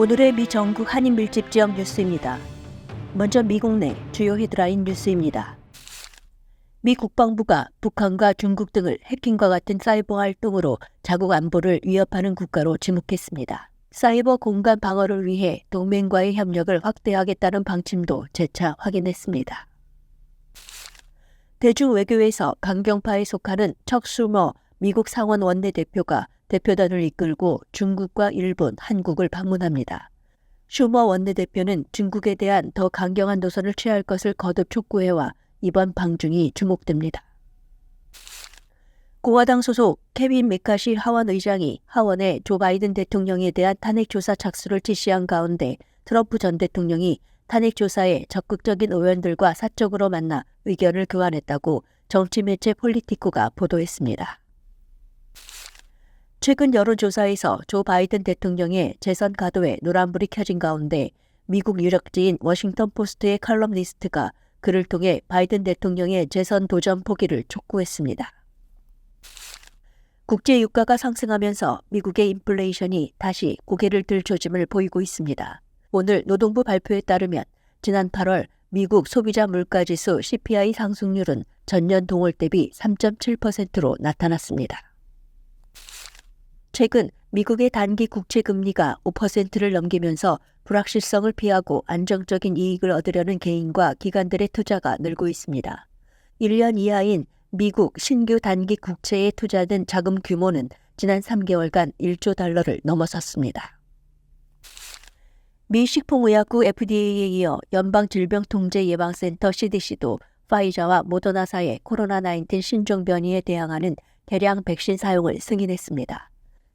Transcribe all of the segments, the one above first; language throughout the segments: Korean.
오늘의 미 전국 한인 밀집 지역 뉴스입니다. 먼저 미국 내 주요 헤드라인 뉴스입니다. 미 국방부가 북한과 중국 등을 해킹과 같은 사이버 활동으로 자국 안보를 위협하는 국가로 지목했습니다. 사이버 공간 방어를 위해 동맹과의 협력을 확대하겠다는 방침도 재차 확인했습니다. 대중 외교에서 강경파에 속하는 척 수머 미국 상원 원내대표가 대표단을 이끌고 중국과 일본, 한국을 방문합니다. 슈머 원내대표는 중국에 대한 더 강경한 노선을 취할 것을 거듭 촉구해와 이번 방중이 주목됩니다. 공화당 소속 케빈 메카시 하원 의장이 하원에 조 바이든 대통령에 대한 탄핵 조사 착수를 지시한 가운데 트럼프 전 대통령이 탄핵 조사에 적극적인 의원들과 사적으로 만나 의견을 교환했다고 정치 매체 폴리티코가 보도했습니다. 최근 여론조사에서 조 바이든 대통령의 재선 가도에 노란불이 켜진 가운데 미국 유력지인 워싱턴 포스트의 칼럼니스트가 그를 통해 바이든 대통령의 재선 도전 포기를 촉구했습니다. 국제 유가가 상승하면서 미국의 인플레이션이 다시 고개를 들 조짐을 보이고 있습니다. 오늘 노동부 발표에 따르면 지난 8월 미국 소비자 물가지수 CPI 상승률은 전년 동월 대비 3.7%로 나타났습니다. 최근 미국의 단기 국채 금리가 5%를 넘기면서 불확실성을 피하고 안정적인 이익을 얻으려는 개인과 기관들의 투자가 늘고 있습니다. 1년 이하인 미국 신규 단기 국채에 투자된 자금 규모는 지난 3개월간 1조 달러를 넘어섰습니다. 미 식품의약국 FDA에 이어 연방질병통제예방센터 CDC도 파이자와 모더나사의 코로나19 신종 변이에 대항하는 개량 백신 사용을 승인했습니다.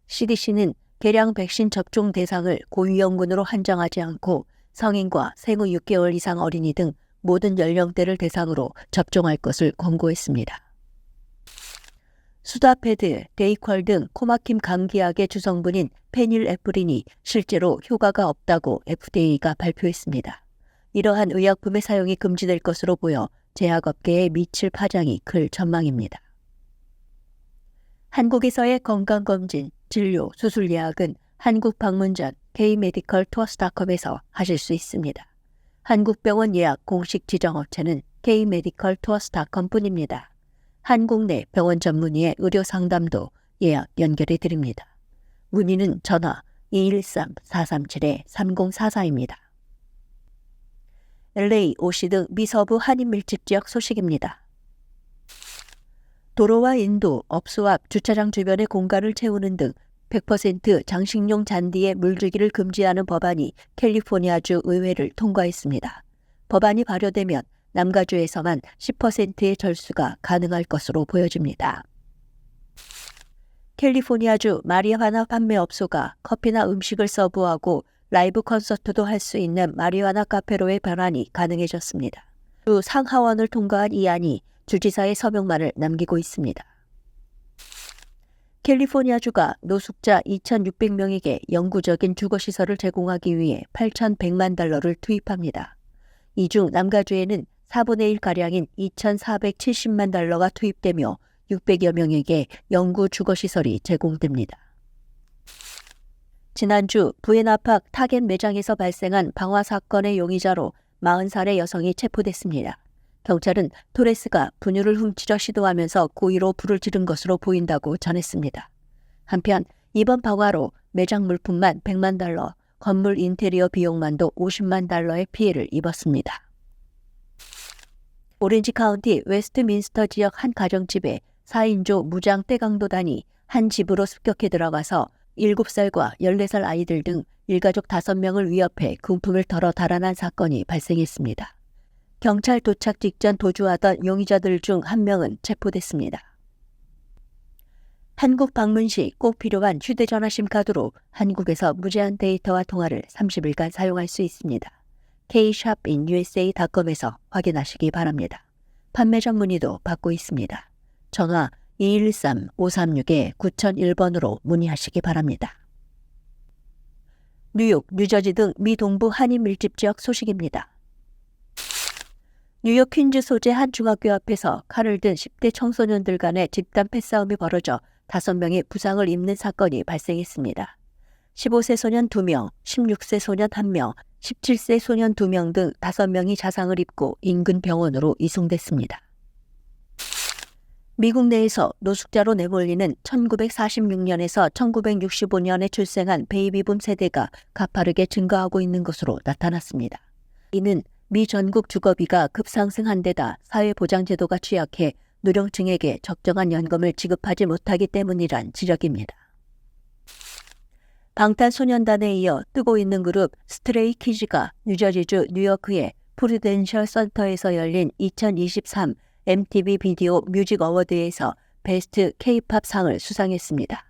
CDC는 개량 백신 접종 대상을 고위험군으로 한정하지 않고 성인과 생후 6개월 이상 어린이 등 모든 연령대를 대상으로 접종할 것을 권고했습니다. 수다패드, 데이퀄 등 코막힘 감기약의 주성분인 페닐에프린이 실제로 효과가 없다고 FDA가 발표했습니다. 이러한 의약품의 사용이 금지될 것으로 보여 제약업계에 미칠 파장이 클 전망입니다. 한국에서의 건강검진, 진료, 수술 예약은 한국 방문 전 K-메디컬 투어스닷컴에서 하실 수 있습니다. 한국병원 예약 공식 지정업체는 K-메디컬 투어스닷컴 뿐입니다. 한국 내 병원 전문의의 의료 상담도 예약 연결해 드립니다. 문의는 전화 213-437-3044입니다. LA, 오시 등 미서부 한인 밀집 지역 소식입니다. 도로와 인도, 업소 앞 주차장 주변의 공간을 채우는 등 100% 장식용 잔디에 물주기를 금지하는 법안이 캘리포니아주 의회를 통과했습니다. 법안이 발효되면 남가주에서만 10%의 절수가 가능할 것으로 보여집니다. 캘리포니아주 마리화나 판매업소가 커피나 음식을 서브하고 라이브 콘서트도 할 수 있는 마리화나 카페로의 변환이 가능해졌습니다. 주 상하원을 통과한 이 안이 주지사의 서명만을 남기고 있습니다. 캘리포니아주가 노숙자 2,600명에게 영구적인 주거시설을 제공하기 위해 8,100만 달러를 투입합니다. 이 중 남가주에는 4분의 1가량인 2,470만 달러가 투입되며 600여 명에게 영구 주거시설이 제공됩니다. 지난주 부에나팍 타겟 매장에서 발생한 방화 사건의 용의자로 40살의 여성이 체포됐습니다. 경찰은 토레스가 분유를 훔치려 시도하면서 고의로 불을 지른 것으로 보인다고 전했습니다. 한편 이번 방화로 매장 물품만 100만 달러, 건물 인테리어 비용만도 50만 달러의 피해를 입었습니다. 오렌지 카운티 웨스트민스터 지역 한 가정집에 4인조 무장 떼강도단이 한 집으로 습격해 들어가서 7살과 14살 아이들 등 일가족 5명을 위협해 금품을 덜어 달아난 사건이 발생했습니다. 경찰 도착 직전 도주하던 용의자들 중 한 명은 체포됐습니다. 한국 방문 시 꼭 필요한 휴대전화 심카드로 한국에서 무제한 데이터와 통화를 30일간 사용할 수 있습니다. kshopinUSA.com에서 확인하시기 바랍니다. 판매점 문의도 받고 있습니다. 전화 213-536-9001번으로 문의하시기 바랍니다. 뉴욕, 뉴저지 등 미 동부 한인 밀집 지역 소식입니다. 뉴욕 퀸즈 소재 한 중학교 앞에서 칼을 든 10대 청소년들 간의 집단 패싸움이 벌어져 5명이 부상을 입는 사건이 발생했습니다. 15세 소년 2명, 16세 소년 1명, 17세 소년 2명 등 5명이 자상을 입고 인근 병원으로 이송됐습니다. 미국 내에서 노숙자로 내몰리는 1946년에서 1965년에 출생한 베이비붐 세대가 가파르게 증가하고 있는 것으로 나타났습니다. 이는 미 전국 주거비가 급상승한 데다 사회보장제도가 취약해 누령층에게 적정한 연금을 지급하지 못하기 때문이란 지적입니다. 방탄소년단에 이어 뜨고 있는 그룹 스트레이 키즈가 뉴저지주 뉴요크의 프루덴셜 센터에서 열린 2023 MTV 비디오 뮤직 어워드에서 베스트 K-팝 상을 수상했습니다.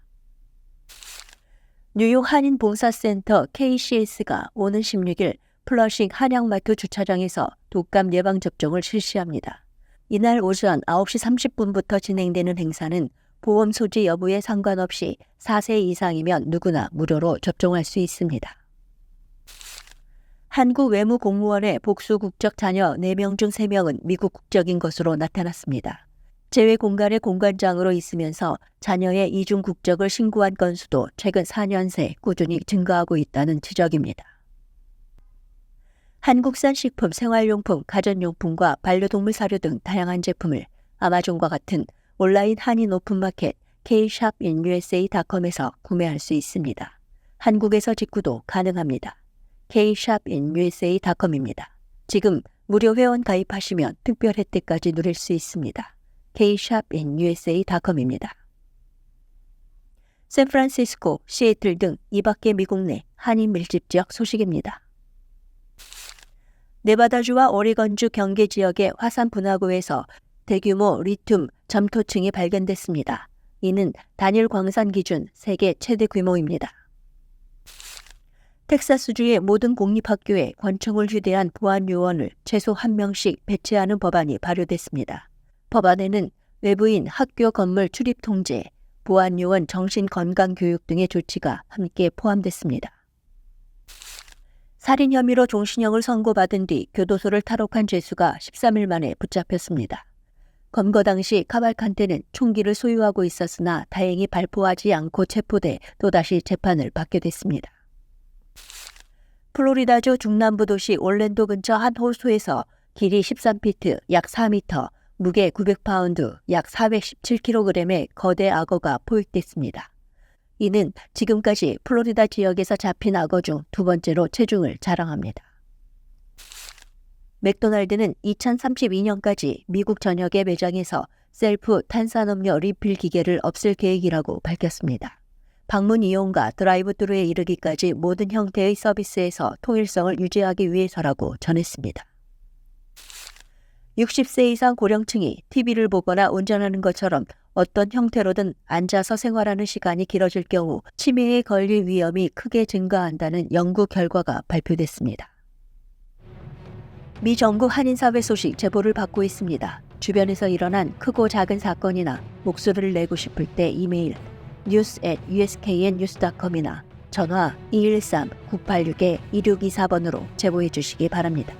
뉴욕 한인 봉사센터 KCS가 오는 16일 플러싱 한양마트 주차장에서 독감 예방 접종을 실시합니다. 이날 오전 9시 30분부터 진행되는 행사는 보험 소지 여부에 상관없이 4세 이상이면 누구나 무료로 접종할 수 있습니다. 한국 외무 공무원의 복수 국적 자녀 4명 중 3명은 미국 국적인 것으로 나타났습니다. 재외 공간의 공관장으로 있으면서 자녀의 이중 국적을 신고한 건수도 최근 4년 새 꾸준히 증가하고 있다는 지적입니다. 한국산 식품, 생활용품, 가전용품과 반려동물 사료 등 다양한 제품을 아마존과 같은 온라인 한인 오픈마켓 kshopinUSA.com에서 구매할 수 있습니다. 한국에서 직구도 가능합니다. kshopinUSA.com입니다. 지금 무료 회원 가입하시면 특별 혜택까지 누릴 수 있습니다. kshopinUSA.com입니다. 샌프란시스코, 시애틀 등 이밖의 미국 내 한인 밀집 지역 소식입니다. 네바다주와 오리건주 경계 지역의 화산 분화구에서 대규모 리튬 점토층이 발견됐습니다. 이는 단일 광산 기준 세계 최대 규모입니다. 텍사스주의 모든 공립학교에 권총을 휴대한 보안 요원을 최소 한 명씩 배치하는 법안이 발효됐습니다. 법안에는 외부인 학교 건물 출입 통제, 보안 요원 정신 건강 교육 등의 조치가 함께 포함됐습니다. 살인 혐의로 종신형을 선고받은 뒤 교도소를 탈옥한 죄수가 13일 만에 붙잡혔습니다. 검거 당시 카발칸테는 총기를 소유하고 있었으나 다행히 발포하지 않고 체포돼 또다시 재판을 받게 됐습니다. 플로리다주 중남부 도시 올랜도 근처 한 호수에서 길이 13피트, 약 4미터, 무게 900파운드, 약 417kg의 거대 악어가 포획됐습니다. 이는 지금까지 플로리다 지역에서 잡힌 악어 중 두 번째로 체중을 자랑합니다. 맥도날드는 2032년까지 미국 전역의 매장에서 셀프 탄산음료 리필 기계를 없앨 계획이라고 밝혔습니다. 방문 이용과 드라이브스루에 이르기까지 모든 형태의 서비스에서 통일성을 유지하기 위해서라고 전했습니다. 60세 이상 고령층이 TV를 보거나 운전하는 것처럼 어떤 형태로든 앉아서 생활하는 시간이 길어질 경우 치매에 걸릴 위험이 크게 증가한다는 연구 결과가 발표됐습니다. 미 전국 한인사회 소식 제보를 받고 있습니다. 주변에서 일어난 크고 작은 사건이나 목소리를 내고 싶을 때 이메일 news at usknnews.com이나 전화 213-986-2624번으로 제보해 주시기 바랍니다.